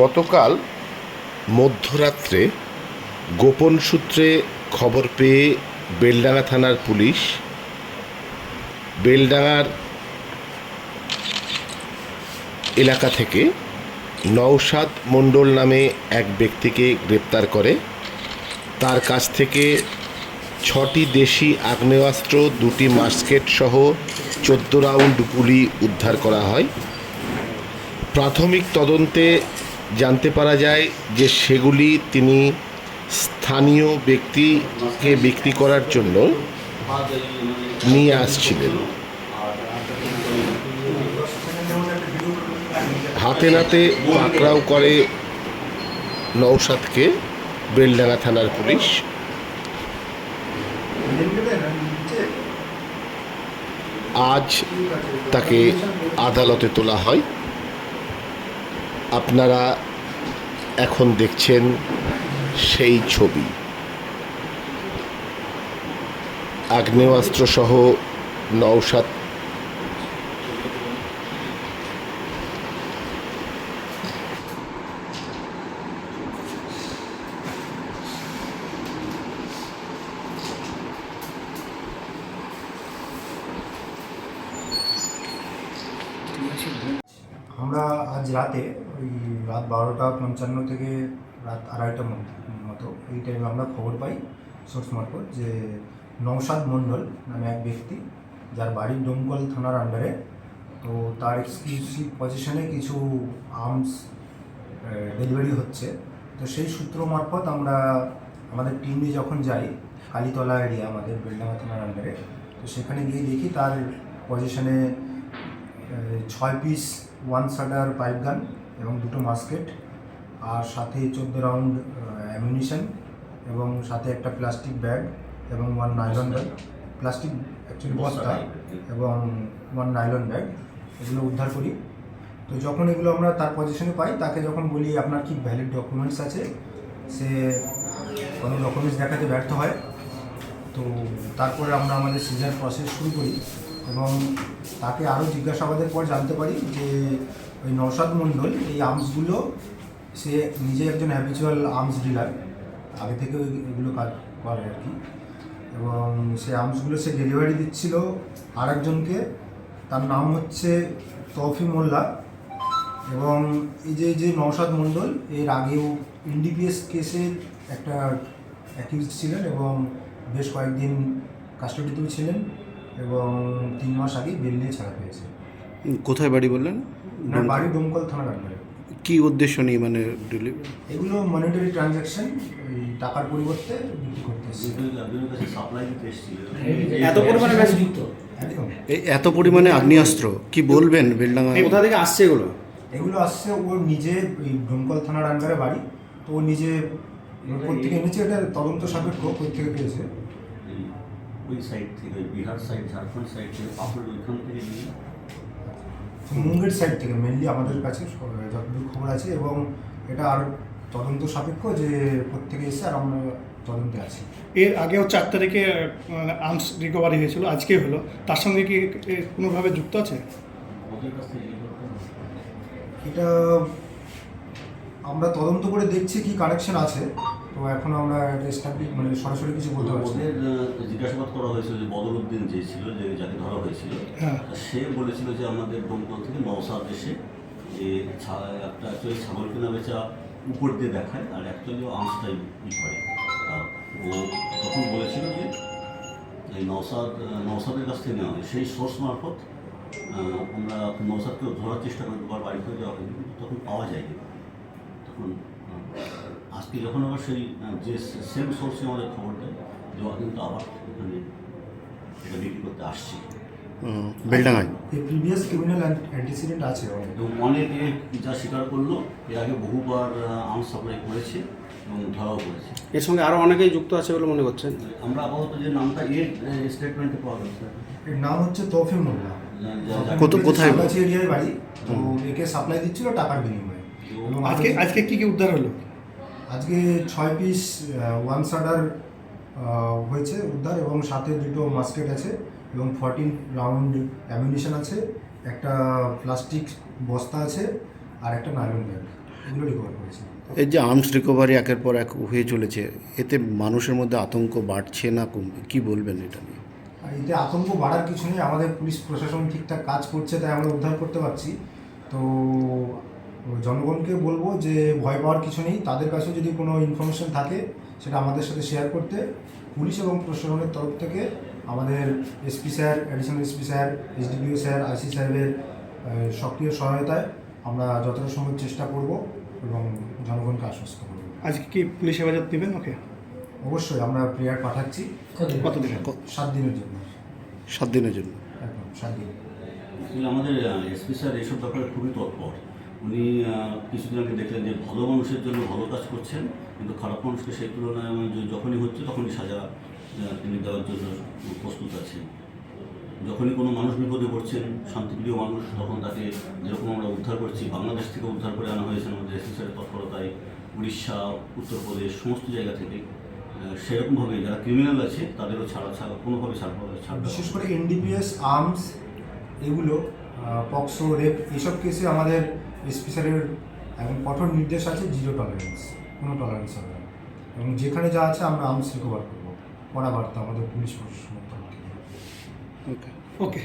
গতকাল মধ্যরাত্রে গোপন সূত্রে খবর পেয়ে বেলডাঙ্গা থানার পুলিশ বেলডাঙ্গার এলাকা থেকে নওশাদ মণ্ডল নামে এক ব্যক্তিকে গ্রেপ্তার করে। তার কাছ থেকে ছটি দেশি আগ্নেয়াস্ত্র, দুটি মাস্কেট সহ চোদ্দ রাউন্ড গুলি উদ্ধার করা হয়। প্রাথমিক তদন্তে জানতে পারা যায় যে সেগুলি তিনি স্থানীয় ব্যক্তিকে বিক্রি করার জন্য নিয়ে আসছিলেন। হাতে নাতে পাকড়াও করে নৌসাদকে বেলডাঙ্গা থানার পুলিশ। আজ তাকে আদালতে তোলা হয়। আপনারা এখন দেখছেন সেই ছবি। আগ্নেয়াস্ত্র সহ নৌসাদ আমরা আজ রাতে ওই রাত বারোটা পঞ্চান্ন থেকে রাত আড়াইটার মধ্যে, মতো এই টাইমে আমরা খবর পাই সোর্স মারফত যে নৌসাদ মণ্ডল নামে এক ব্যক্তি যার বাড়ি ডোমকল থানার আন্ডারে তো তার এক্সক্লুসিভ পজিশনে কিছু আর্মস ডেলিভারি হচ্ছে। তো সেই সূত্র মারফত আমরা আমাদের টিম যখন যাই, কালীতলা এরিয়া আমাদের বেলডাঙ্গা থানার আন্ডারে তো সেখানে গিয়ে দেখি তার পজিশনে ছয় পিস ওয়ান সাডার পাইপ গান এবং দুটো মাস্কেট আর সাথে চোদ্দ রাউন্ড অ্যামিউনিশন এবং সাথে একটা প্লাস্টিক ব্যাগ এবং one nylon bag plastic actually বস্তা এবং ওয়ান নাইলন ব্যাগ এগুলো উদ্ধার করি। তো যখন এগুলো আমরা তার পজিশনে পাই তাকে যখন বলি আপনার কি ভ্যালিড ডকুমেন্টস আছে সে কোনো ডকুমেন্টস দেখাতে ব্যর্থ হয়। তো তারপরে আমরা আমাদের সিজার প্রসেস শুরু করি। এবং তাকে আরও জিজ্ঞাসাবাদের পর জানতে পারি যে ওই নৌসাদ মণ্ডল, এই আর্মসগুলো সে নিজে একজন হ্যাবিচুয়াল আর্মস ডিলার আগে থেকে এগুলো কাজ করে আর কি। এবং সে আর্মসগুলো সে ডেলিভারি দিচ্ছিল আরেকজনকে। তার নাম হচ্ছে তফি মোল্লা। এবং এই যে যে নৌসাদ মণ্ডল, এর আগেও এনডিপিএস কেসে একটা অ্যাকিউজ ছিলেন এবং বেশ কয়েকদিন কাস্টডিতেও ছিলেন। এবং তিন মাস আগে বেল নিয়ে ছাড়া পেয়েছে। কোথায় বাড়ি বললেন? ওনার বাড়ি ডোমকল থানার আন্ডারে। কি উদ্দেশ্য নিয়ে মানে ডেলিভারি এগুলো মনিটারি ট্রানজ্যাকশন টাকার পরিবর্তে বিক্রি করতে এত পরিমাণে যুক্ত এই এত পরিমাণে আগ্নেয়াস্ত্র কি বলবেন বেলডাঙ্গা কোথা থেকে আসছে এগুলো? এগুলো আসছে ওর নিজে ওই ডোমকল থানার আন্ডারে বাড়ি। তো ও নিজে কোথেকে এনেছে এটা তদন্ত সাপেক্ষ থেকে পেয়েছে। ওই সাইড থেকে বিহার সাইড ঝাড়খণ্ড সাইড থেকে পাপড় ওইখান থেকে নিয়ে মুঙ্গের সাইড থেকে মেনলি আমাদের কাছে যতদূর খবর আছে এবং এটা আর তদন্ত সাপেক্ষ যে প্রত্যেকে এসে আর আমরা তদন্তে আছি। এর আগেও চার তারিখে আর্মস রিকভারি হয়েছিল আজকে হলো। তার সঙ্গে কি এ কোনোভাবে যুক্ত আছে। এটা আমরা তদন্ত করে দেখছি কি কানেকশন আছে। তো এখন আমরা এস্টাবলিশ মানে সরাসরি কিছু বলতে পারছি না। ওদের আহ, জিজ্ঞাসাবাদ করা হয়েছিল যে বদরুদ্দিন যে ছিল যে যাকে ধরা হয়েছিল হ্যাঁ। সে বলেছিল যে আমাদের দমকল থেকে নওসাদ এসে যে ছা- একটা অ্যাকচুয়ালি ছাগল কেনা বেচা উপর দিয়ে দেখায় আর অ্যাকচুয়ালি আঁশটাই ই করে। তা ও তখন বলেছিল যে এই নওসাদ আহ, নওসাদের কাছ থেকে নেওয়া হয়। সেই সোর্স মারফত আহ, আমরা নওসাদকে ধরার চেষ্টা করি দুবার বাড়ি করে দেওয়া হয়নি কিন্তু তখন পাওয়া যায়নি। আজকে যখন আবার সেই যে সেম সোর্সে আমাদের খবর দেয় যে ওরা কিন্তু আবার এখানে এটা বিক্রি করতে আসছে। বেলডাঙ্গায়। এই প্রিভিয়াস ক্রিমিনাল অ্যান্টিসিডেন্ট আছে অনেক। যা স্বীকার করল এর আগে বহুবার আর্ম সাপ্লাই করেছে এবং ধরাও করেছে। এর সঙ্গে আরও অনেকেই যুক্ত আছে বলে মনে করছেন। আমরা আপাতত যে নামটা এর স্টেটমেন্টে পাওয়া গেছে এর নাম হচ্ছে তৌফি মোল্লা। কত- কোথায়? বাড়ি। তো একে সাপ্লাই দিচ্ছিল টাকার বিনিময়ে। আজকে আজকে কি কি উদ্ধার হলো? আজকে ছয় পিস ওয়ান সাডার হয়েছে উদ্ধার এবং সাথে দুটো মাস্কেট আছে এবং ফর্টিন রাউন্ড অ্যামিউনিশন আছে একটা প্লাস্টিক বস্তা আছে আর একটা নাইলন ব্যাগ এগুলো রিকভার করেছি। এই যে আর্মস রিকভারি একের পর এক হয়ে চলেছে এতে মানুষের মধ্যে আতঙ্ক বাড়ছে না কমবে কি বলবেন এটা নিয়ে? আর এতে আতঙ্ক বাড়ার কিছু নেই আমাদের পুলিশ প্রশাসন ঠিকঠাক কাজ করছে তাই আমরা উদ্ধার করতে পারছি। তো জনগণকে বলব যে ভয় পাওয়ার কিছু নেই। তাদের কাছে যদি কোনো ইনফরমেশন থাকে সেটা আমাদের সাথে শেয়ার করতে। পুলিশ এবং প্রশাসনের তরফ থেকে আমাদের SP sir additional SP sir SDPO sir IC সাহেবের সক্রিয় সহায়তায় আমরা যতটা সম্ভব চেষ্টা করব এবং জনগণকে আশ্বস্ত করব। আজকে কি পুলিশ হেফাজত নেবেন ওকে? অবশ্যই আমরা প্রেয়ার পাঠাচ্ছি। কত কতদিন সাত দিনের জন্য। সাত দিনের জন্য। একদম সাত দিন। আমাদের এসপি স্যার এইসব ব্যাপারে খুবই তৎপর। উনি কিছুদিন আগে দেখলেন যে ভালো মানুষের জন্য ভালো কাজ করছেন কিন্তু খারাপ মানুষকে সেই তুলনায় যখনই হচ্ছে তখনই সাজা তিনি দেওয়ার জন্য প্রস্তুত আছেন। যখনই কোনো মানুষ বিপদে পড়ছেন শান্তিপ্রিয় মানুষ তখন তাকে যেরকম আমরা উদ্ধার করছি বাংলাদেশ থেকে উদ্ধার করে আনা হয়েছে আমাদের এসপি স্যারের তৎপরতায় উড়িষ্যা উত্তরপ্রদেশ সমস্ত জায়গা থেকে সেরকমভাবে যারা ক্রিমিনাল আছে তাদেরও ছাড়া ছাড়া কোনোভাবে ছাড় ছাড় বিশেষ করে এনডিপিএস আর্মস এগুলো পক্সো রেপ এইসব কেসে আমাদের এসপি স্যারের এবং কঠোর নির্দেশ আছে জিরো টলারেন্স কোনো টলারেন্স হবে না। এবং যেখানে যা আছে আমরা আর্মস রিকভার করব। কড়া বার্তা আমাদের পুলিশ প্রশাসনের তরফ থেকে। ওকে ওকে